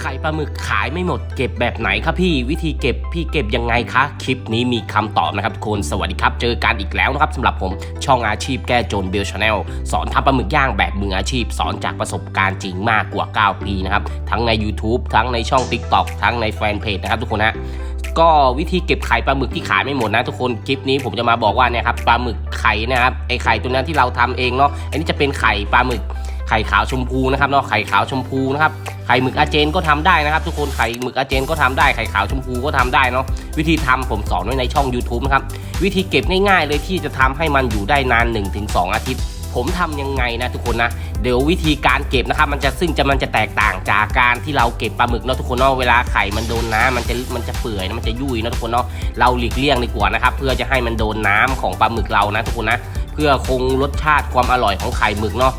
ไข่ปลาหมึกขายไม่หมดเก็บแบบไหนครับพี่วิธีเก็บพี่เก็บยังไงคะ คลิปนี้มีคำตอบนะครับทุกคนสวัสดีครับ เจอกันอีกแล้วนะครับสำหรับผมช่องอาชีพแก้จนเบลชาแนลสอนทำปลาหมึกย่างแบบมืออาชีพ สอนจากประสบการณ์จริงมากกว่า 9 ปีนะครับ ทั้งใน YouTube ทั้งในช่อง TikTok ทั้งในแฟนเพจนะครับทุกคนฮะก็วิธีเก็บไข่ปลาหมึกที่ขายไม่หมดนะทุกคนคลิปนี้ผมจะมาบอกว่าเนี่ยครับปลาหมึกไข่นะครับไอไข่ตัวนั้นที่เราทำเองเนาะอันนี้จะเป็นไข่ปลาหมึกไข่ขาวชมพูนะครับเนาะไข่ขาวชมพูนะครับ ไข่หมึกอาเจนก็ทำได้นะครับ ทุกคนไข่หมึกอาเจนก็ทำได้ไข่ขาวชมพูก็ทำได้เนาะวิธีทำผมสอนไว้ในช่อง YouTube นะครับวิธีเก็บง่ายๆ เลยที่จะทำให้มันอยู่ได้นาน 1-2 อาทิตย์ผมทำยังไงนะทุกคนนะ เดี๋ยววิธีการเก็บนะครับ มันจะซึ่งจะมันจะแตกต่างจากการที่เราเก็บปลาหมึกเนาะทุกคนเนาะเวลาไข่มันโดนน้ำมันจะมันจะเปื่อยนะมันจะยุ่ยนะทุกคนเนาะเราหลีกเลี่ยงดีกว่านะครับ เพื่อจะให้มันโดนน้ำของปลาหมึกเรานะทุกคนนะ เพื่อคงรสชาติความอร่อยของไข่หมึกเนาะ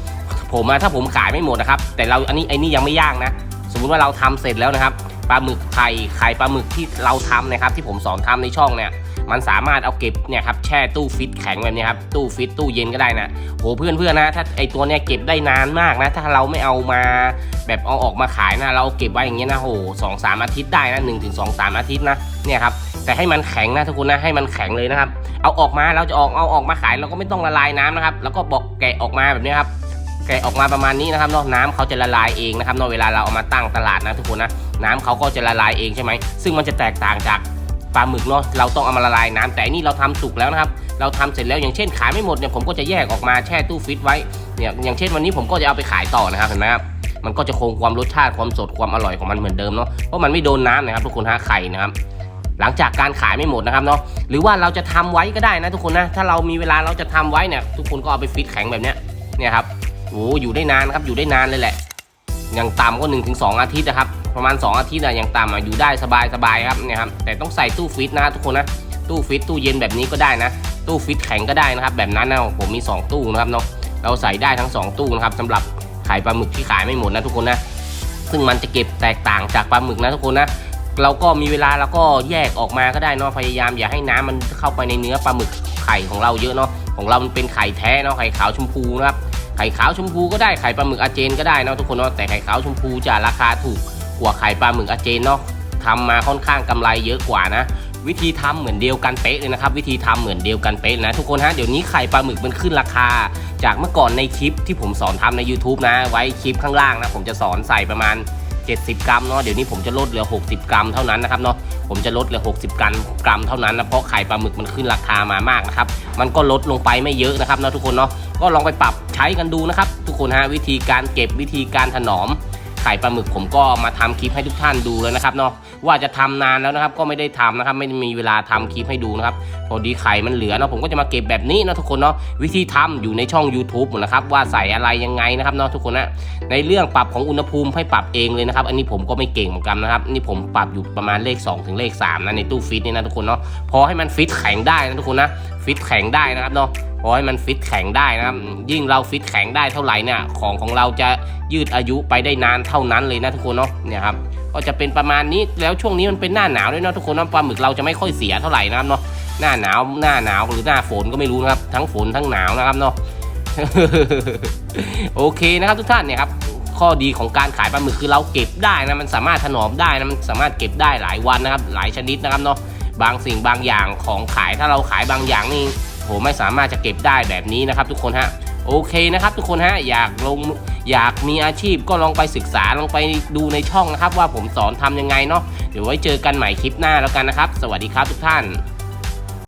ผมอะถ้าผมขายไม่หมดนะครับ แต่เราอันนี้ไอ้นี่ยังไม่ย่างนะ สมมุติว่าเราทำเสร็จแล้วนะครับปลาหมึกไข่ไข่ปลาหมึกที่เราทำนะครับ ที่ผมสอนทำในช่องเนี่ย มันสามารถเอาเก็บเนี่ยครับแช่ตู้ฟิตแข็งแบบนี้ครับตู้ฟิตตู้เย็นก็ได้นะโหเพื่อนเพื่อนนะ ถ้าไอตัวเนี้ยเก็บได้นานมากนะ ถ้าเราไม่เอามาแบบเอาออกมาขายนะ เราเก็บไว้อย่างเงี้ยนะโหสองสามอาทิตย์ได้นะหนึ่งถึงสองสามอาทิตย์นะเนี่ยครับแต่ให้มันแข็งนะทุกคนนะให้มันแข็งเลยนะครับ เอาออกมาเราจะออกเอาออกมาขายเราก็ไม่ต้องละลายน้ำนะครับ แล้วก็บอกแกะออกมาแบบนี้ครับ แกะออกมาประมาณนี้นะครับเนาะน้ำเขาจะละลายเองนะครับเนาะเวลาเราเอามาตั้งตลาดนะทุกคนนะน้ำเขาก็จะละลายเองใช่ไหมซึ่งมันจะแตกต่างจากปลาหมึกเนาะเราต้องเอามาละลายน้ำแต่นี่เราทำสุกแล้วนะครับ เราทำเสร็จแล้วอย่างเช่นขายไม่หมดเนี่ยผมก็จะแยกออกมาแช่ตู้ฟิตไว้เนี่ยอย่างเช่นวันนี้ผมก็จะเอาไปขายต่อนะครับเห็นไหมครับมันก็จะคงความรสชาติความสดความอร่อยของมันเหมือนเดิมเนาะเพราะมันไม่โดนน้ำนะครับทุกคนฮะไข่นะครับหลังจากการขายไม่หมดนะครับเนาะหรือว่าเราจะทำไว้ก็ได้นะทุกคนนะถ้าเรามีเวลาเราจะทำไว้เนี่ยทุกคนก็เอาไปฟิตแข็งแบบเนี้ยเนี่ยครับ โอ้อยู่ได้นานครับอยู่ได้นานเลยแหละ อย่างต่ำก็1นถึงสอาทิตย์นะครับ ประมาณ 2 อาทิตย์อะอย่างต่ำอะอยู่ได้สบายสบายครับเนี่ยครับแต่ต้องใส่ตู้ฟิตนะทุกคนนะตู้ฟิตตู้เย็นแบบนี้ก็ได้นะ ตู้ฟิตแข็งก็ได้นะครับ แบบนั้นนะผมมี 2 ตู้นะครับเนาะเราใส่ได้ทั้ง 2 ตู้นะครับสำหรับไข่ปลาหมึกที่ขายไม่หมดนะทุกคนนะซึ่งมันจะเก็บแตกต่างจากปลาหมึกนะทุกคนนะเราก็มีเวลาเราก็แยกออกมาก็ได้เนาะพยายามอย่าให้น้ำมันเข้าไปในเนื้อปลาหมึกไข่ของเราเยอะเนาะของเรามันเป็นไข่แท้เนาะไข่ขาวชมพูนะครับ ไข่ขาวชมพูก็ได้ไข่ปลาหมึกอาเจนก็ได้เนาะทุกคนเนาะแต่ไข่ขาวชมพูจะราคาถูกกว่าไข่ปลาหมึกอาเจนเนาะทำมาค่อนข้างกำไรเยอะกว่านะ วิธีทำเหมือนเดียวกันเป๊ะเลยนะครับ วิธีทำเหมือนเดียวกันเป๊ะนะ ทุกคนฮะเดี๋ยวนี้ไข่ปลาหมึกมันขึ้นราคา จากเมื่อก่อนในคลิปที่ผมสอนทำใน YouTube นะ ไว้คลิปข้างล่างนะผมจะสอนใส่ประมาณ 70 กรัมเนาะเดี๋ยวนี้ผมจะลดเหลือ 60 กรัมเท่านั้นนะครับเนาะผมจะลดเหลือ 60 กรัมกรัมเท่านั้นนะเพราะไข่ปลาหมึกมันขึ้นราคามามากนะครับมันก็ลดลงไปไม่เยอะนะครับเนาะทุกคนเนาะก็ลองไปปรับใช้กันดูนะครับทุกคนฮะวิธีการเก็บวิธีการถนอมไข่ปลาหมึกผมก็มาทำคลิปให้ทุกท่านดูแล้วนะครับเนาะ ว่าจะทำนานแล้วนะครับ ก็ไม่ได้ทำนะครับ ไม่มีเวลาทำคลิปให้ดูนะครับ พอดีไข่มันเหลือเนาะผมก็จะมาเก็บแบบนี้นะทุกคนเนาะวิธีทำอยู่ในช่อง YouTube หมดนะครับ ว่าใส่อะไรยังไงนะครับเนาะทุกคนนะในเรื่องปรับของอุณหภูมิให้ปรับเองเลยนะครับ อันนี้ผมก็ไม่เก่งเหมือนกันนะครับนี่ผมปรับอยู่ประมาณเลข 2 ถึงเลข3นะในตู้ฟิตนี่นะทุกคนเนาะพอให้มันฟิตแข็งได้นะทุกคนนะฟิตแข็งได้นะครับเนาะพอให้มันฟิตแข็งได้นะครับ ยิ่งเราฟิตแข็งได้เท่าไหร่เนี่ยของของเราจะยืดอายุไปได้นานเท่านั้นเลยนะทุกคนเนาะเนี่ยครับ ก็จะเป็นประมาณนี้แล้วช่วงนี้มันเป็นหน้าหนาวด้วยเนาะทุกคนนาะปลาหมึกเราจะไม่ค่อยเสียเท่าไหร่นะครับเนาะหน้าหนาวหน้าหนาวหรือหน้าฝนก็ไม่รู้นะครับ ทั้งฝนทั้งหนาวนะครับเนาะโอเคนะครับทุกท่านเนี่ยครับข้อดีของการขายปลาหมึกคือเราเก็บได้นะมันสามารถถนอมได้นะมันสามารถเก็บได้หลายวันนะครับ หลายชนิดนะครับเนาะบางสิ่งบางอย่างของขายถ้าเราขายบางอย่างนี่โหไม่สามารถจะเก็บได้แบบนี้นะครับ ทุกคนฮะโอเคนะครับ ทุกคนฮะอยากลง อยากมีอาชีพก็ลองไปศึกษาลองไปดูในช่องนะครับ ว่าผมสอนทำยังไงเนาะเดี๋ยวไว้เจอกันใหม่คลิปหน้าแล้วกันนะครับ สวัสดีครับทุกท่าน